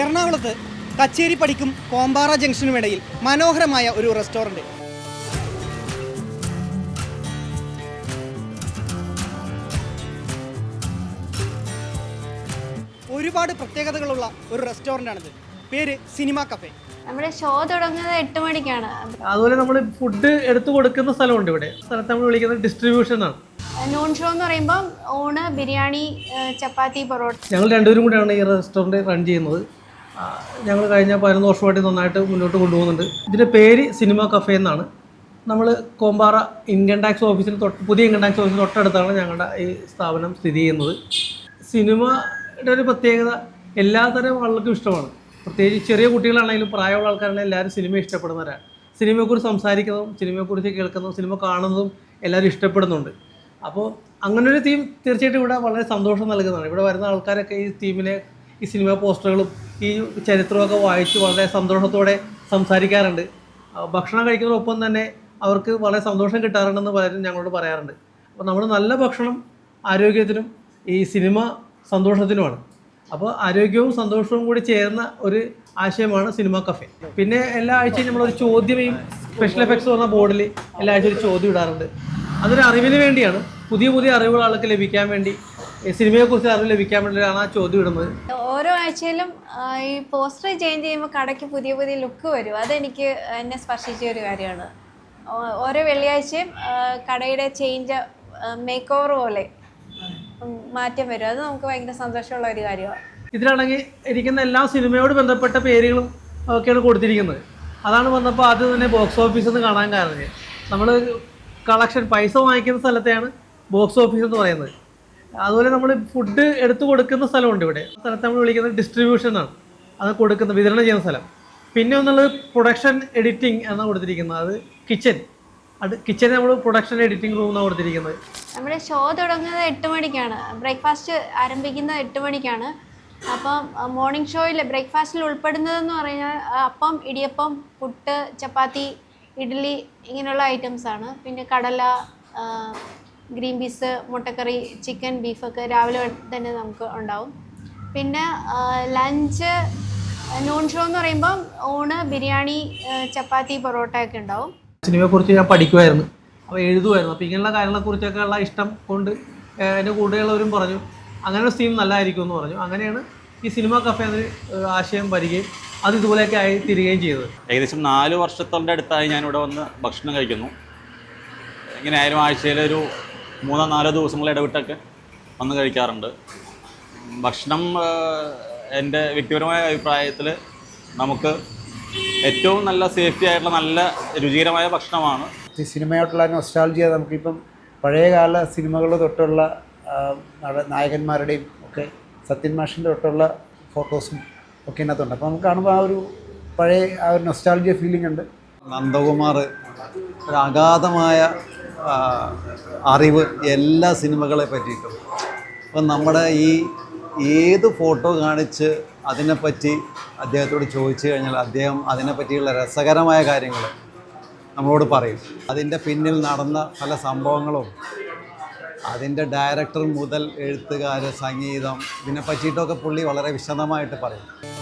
എറണാകുളത്ത് കച്ചേരി കച്ചേരിപ്പടിക്കും കോമ്പാറ ജംഗ്ഷനും ഇടയിൽ മനോഹരമായ ഒരു റെസ്റ്റോറന്റ് ഒരുപാട് പ്രത്യേകതകളുള്ള ഒരു റെസ്റ്റോറന്റാണിത് പേര് സിനിമ കഫേ. നമ്മുടെ ഷോ തുടങ്ങുന്നത് എട്ട് മണിക്കാണ്. അതുപോലെ നമ്മൾ ഫുഡ് എടുത്തു കൊടുക്കുന്ന സ്ഥലമുണ്ട് ഇവിടെ. സ്ഥലത്ത് നമ്മൾ വിളിക്കുന്നത് ഡിസ്ട്രിബ്യൂഷൻ ആണ് നോൺ ഷോ എന്ന് പറയുമ്പോൾ ഊണ് ബിരിയാണി ചപ്പാത്തി പൊറോട്ട. ഞങ്ങൾ രണ്ടുപേരും കൂടെയാണ് ഈ റെസ്റ്റോറന്റ് റൺ ചെയ്യുന്നത്. ഞങ്ങൾ കഴിഞ്ഞ പതിനൊന്ന് വർഷമായിട്ട് നന്നായിട്ട് മുന്നോട്ട് കൊണ്ടുപോകുന്നുണ്ട്. ഇതിന്റെ പേര് സിനിമ കഫേ എന്നാണ്. നമ്മൾ കോമ്പാറ ഇൻകം ടാക്സ് ഓഫീസിന് തൊട്ട് പുതിയ ഇൻകം ടാക്സ് ഓഫീസിന് തൊട്ടടുത്താണ് ഞങ്ങളുടെ ഈ സ്ഥാപനം സ്ഥിതി ചെയ്യുന്നത്. സിനിമയുടെ ഒരു പ്രത്യേകത എല്ലാതരം ആളുകൾക്കും ഇഷ്ടമാണ്. പ്രത്യേകിച്ച് ചെറിയ കുട്ടികളാണെങ്കിലും പ്രായമുള്ള ആൾക്കാരാണെങ്കിലും എല്ലാവരും സിനിമ ഇഷ്ടപ്പെടുന്നവരാണ്. സിനിമയെക്കുറിച്ച് സംസാരിക്കുന്നതും സിനിമയെക്കുറിച്ച് കേൾക്കുന്നതും സിനിമ കാണുന്നതും എല്ലാവരും ഇഷ്ടപ്പെടുന്നുണ്ട്. അപ്പോൾ അങ്ങനൊരു തീം തീർച്ചയായിട്ടും ഇവിടെ വളരെ സന്തോഷം നൽകുന്നതാണ്. ഇവിടെ വരുന്ന ആൾക്കാരൊക്കെ ഈ തീമിനെ ഈ സിനിമ പോസ്റ്ററുകളും ഈ ചരിത്രമൊക്കെ വായിച്ച് വളരെ സന്തോഷത്തോടെ സംസാരിക്കാറുണ്ട്. ഭക്ഷണം കഴിക്കുന്നതിനൊപ്പം തന്നെ അവർക്ക് വളരെ സന്തോഷം കിട്ടാറുണ്ടെന്ന് പലരും ഞങ്ങളോട് പറയാറുണ്ട്. അപ്പോൾ നമ്മൾ നല്ല ഭക്ഷണം ആരോഗ്യത്തിനും ഈ സിനിമ സന്തോഷത്തിനുമാണ്. അപ്പോൾ ആരോഗ്യവും സന്തോഷവും കൂടി ചേർന്ന ഒരു ആശയമാണ് സിനിമ കഫേ. പിന്നെ എല്ലാ ആഴ്ചയും നമ്മളൊരു ചോദ്യം ഈ സ്പെഷ്യൽ എഫക്ട്സ് പറഞ്ഞ ബോർഡിൽ എല്ലാ ആഴ്ചയും ഒരു ചോദ്യം ഇടാറുണ്ട്. അതൊരു അറിവിന് വേണ്ടിയാണ്. പുതിയ പുതിയ അറിവുകൾ ആൾക്ക് ലഭിക്കാൻ വേണ്ടി സിനിമയെക്കുറിച്ച് അറിവ് ലഭിക്കാൻ വേണ്ടിയിട്ടാണ് ആ ചോദ്യം ഇടുന്നത്. ആഴ്ചയിലും ഈ പോസ്റ്റർ ചേഞ്ച് ചെയ്യുമ്പോൾ കടയ്ക്ക് പുതിയ പുതിയ ലുക്ക് വരും. അതെനിക്ക് എന്നെ സ്പർശിച്ച ഒരു കാര്യമാണ്. ഓരോ വെള്ളിയാഴ്ചയും കടയുടെ ചേഞ്ച് മേക്ക് ഓവർ പോലെ മാറ്റം വരും. അത് നമുക്ക് ഭയങ്കര സന്തോഷമുള്ള ഒരു കാര്യമാണ്. ഇതിലാണെങ്കിൽ ഇരിക്കുന്ന എല്ലാ സിനിമയോട് ബന്ധപ്പെട്ട പേരുകളും ഒക്കെയാണ് കൊടുത്തിരിക്കുന്നത്. അതാണ് വന്നപ്പോൾ ആദ്യം തന്നെ ബോക്സ് ഓഫീസിൽ നിന്ന് കാണാൻ കാരണം. നമ്മൾ കളക്ഷൻ പൈസ വാങ്ങിക്കുന്ന സ്ഥലത്തെയാണ് ബോക്സ് ഓഫീസ് എന്ന് പറയുന്നത്. അതുപോലെ നമ്മൾ ഫുഡ് എടുത്തു കൊടുക്കുന്ന സ്ഥലമുണ്ട് ഇവിടെ. സ്ഥലത്ത് നമ്മൾ വിളിക്കുന്നത് ഡിസ്ട്രിബ്യൂഷൻ ആണ്. അത് കൊടുക്കുന്ന വിതരണം ചെയ്യുന്ന സ്ഥലം. പിന്നെ ഒന്നുള്ളത് പ്രൊഡക്ഷൻ എഡിറ്റിംഗ് എന്നാണ് കൊടുത്തിരിക്കുന്നത്. അത് കിച്ചൺ അത് കിച്ചൺ നമ്മൾ പ്രൊഡക്ഷൻ എഡിറ്റിംഗ് റൂം എന്നാണ് കൊടുത്തിരിക്കുന്നത്. നമ്മുടെ ഷോ തുടങ്ങുന്നത് എട്ട് മണിക്കാണ്. ബ്രേക്ക്ഫാസ്റ്റ് ആരംഭിക്കുന്നത് എട്ട് മണിക്കാണ്. അപ്പം മോർണിംഗ് ഷോയിൽ ബ്രേക്ക്ഫാസ്റ്റിൽ ഉൾപ്പെടുന്നതെന്ന് പറഞ്ഞാൽ അപ്പം ഇടിയപ്പം പുട്ട് ചപ്പാത്തി ഇഡ്ഡലി ഇങ്ങനെയുള്ള ഐറ്റംസ് ആണ്. പിന്നെ കടല ഗ്രീൻ പീസ് മുട്ടക്കറി ചിക്കൻ ബീഫൊക്കെ രാവിലെ തന്നെ നമുക്ക് ഉണ്ടാവും. പിന്നെ ലഞ്ച് നോൺ ഷോ എന്ന് പറയുമ്പോൾ ഊണ് ബിരിയാണി ചപ്പാത്തി പൊറോട്ട ഒക്കെ ഉണ്ടാവും. സിനിമയെ കുറിച്ച് ഞാൻ പഠിക്കുമായിരുന്നു അപ്പോൾ എഴുതുമായിരുന്നു അപ്പോൾ ഇങ്ങനെയുള്ള കാര്യങ്ങളെക്കുറിച്ചൊക്കെ ഉള്ള ഇഷ്ടം കൊണ്ട് എന്റെ കൂടെയുള്ളവരും പറഞ്ഞു അങ്ങനെ ഒരു സീൻ നല്ലതായിരിക്കും എന്ന് പറഞ്ഞു. അങ്ങനെയാണ് ഈ സിനിമ കഫേ എന്നൊരു ആശയം വരികയും അത് ഇതുപോലെയൊക്കെ ആയി തീരുകയും ചെയ്തത്. ഏകദേശം നാല് വർഷത്തോടെ അടുത്തായി ഞാനിവിടെ വന്ന് ഭക്ഷണം കഴിക്കുന്നു. ഇങ്ങനെ ആയാലും ആഴ്ചയിലൊരു മൂന്നോ നാലോ ദിവസങ്ങൾ ഇടവിട്ടൊക്കെ വന്ന് കഴിക്കാറുണ്ട്. ഭക്ഷണം എന്റെ വ്യക്തിപരമായ അഭിപ്രായത്തിൽ നമുക്ക് ഏറ്റവും നല്ല സേഫ്റ്റി ആയിട്ടുള്ള നല്ല രുചികരമായ ഭക്ഷണമാണ്. ഈ സിനിമയോട്ടുള്ള നൊസ്റ്റാൾജിയ നമുക്കിപ്പം പഴയകാല സിനിമകൾ തൊട്ടുള്ള നട- നായകന്മാരുടെയും ഒക്കെ സത്യൻ മാഷിന്റെ തൊട്ടുള്ള ഫോട്ടോസും ഒക്കെ ഇതിനകത്തുണ്ട്. അപ്പോൾ നമുക്ക് കാണുമ്പോൾ ആ ഒരു പഴയ ആ ഒരു നൊസ്റ്റാൾജിയ ഫീലിംഗ് ഉണ്ട്. നന്ദകുമാർ ഒരു അഗാധമായ അറിവ് എല്ലാ സിനിമകളെ പറ്റിയിട്ടും. അപ്പം നമ്മുടെ ഈ ഏത് ഫോട്ടോ കാണിച്ച് അതിനെപ്പറ്റി അദ്ദേഹത്തോട് ചോദിച്ചു കഴിഞ്ഞാൽ അദ്ദേഹം അതിനെപ്പറ്റിയുള്ള രസകരമായ കാര്യങ്ങൾ നമ്മളോട് പറയും. അതിന്റെ പിന്നിൽ നടന്ന പല സംഭവങ്ങളും അതിന്റെ ഡയറക്ടർ മുതൽ എഴുത്തുകാർ സംഗീതം ഇതിനെ പറ്റിയിട്ടൊക്കെ പുള്ളി വളരെ വിശദമായിട്ട് പറയും.